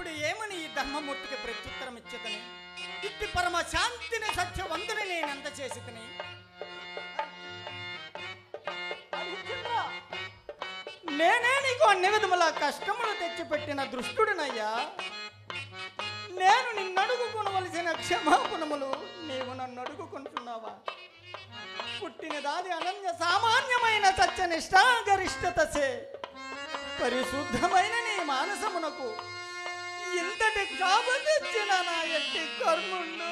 ఇప్పుడు ఏమని ఈ ధర్మమూర్తికి ప్రత్యుత్తరం ఇచ్చేదని? ఇట్టి పరమ శాంతిని సత్యవంతుని నేను ఎంత చేసి నేనే నీకు అన్ని విధముల కష్టములు తెచ్చిపెట్టిన దృష్టుడినయ్యా. నేను నిన్నడుగుకొనవలసిన క్షమాపణములు నీవు నన్ను అడుగుకుంటున్నావా పుట్టిన దాది అనన్య సామాన్యమైన సత్యనిష్టాగరిష్టతసే. పరిశుద్ధమైన నీ మానసమునకు ఇంతటి కాబట్టిన నా ఎట్టి కర్ముండు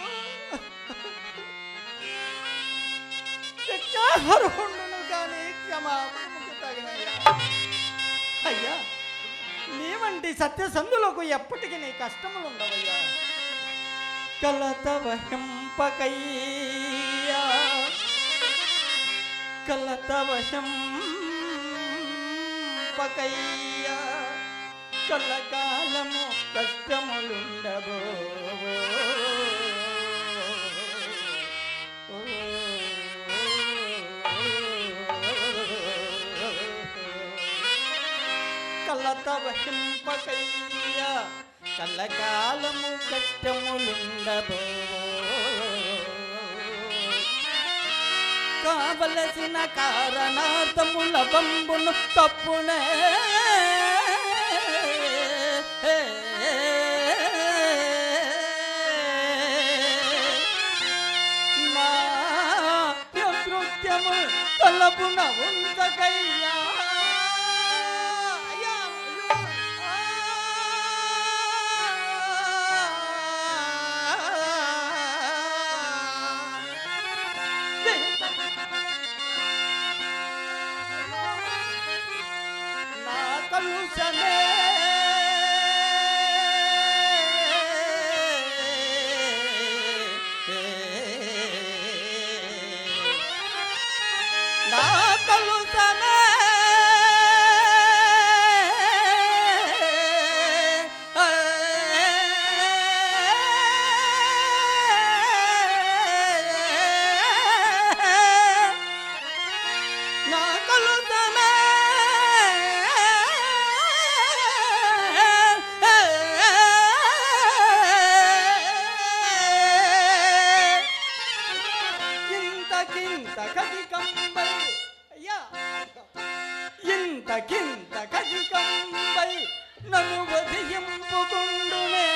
శిక్షార్హుండును కానీ క్షమాపణముకు తగినయ్యా. అయ్యా నీవంటి సత్యసంధులకు ఎప్పటికీ నీ కష్టములు ఉండవయ్యా కలతవహింపకయ్యా. కలతవశంపకయ్యా కలకాలము కష్టములుండబో. కలతవహింపకయ్యా కలకాలము కష్టములుండబో. కావలసిన కారణార్థముల బంబును తప్పునే నృత్యము తలపున ఉందకయ్యా అయ్యా, నా కలుషనే ఇంతకింత కదికంబై అయ్యా ఇంతకింత కదికంబై నన్ను వధింపుకుండునే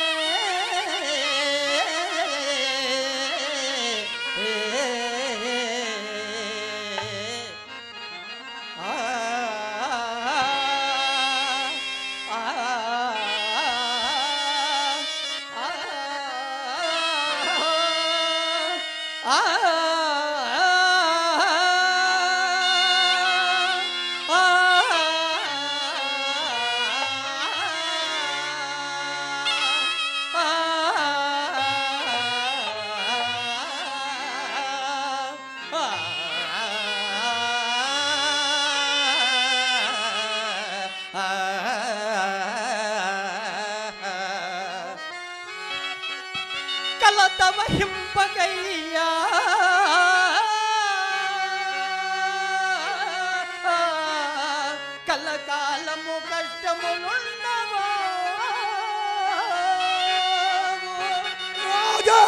Ah! ఆ హింపకయ్యా కలకాలము కష్టములున్నవా రాజా!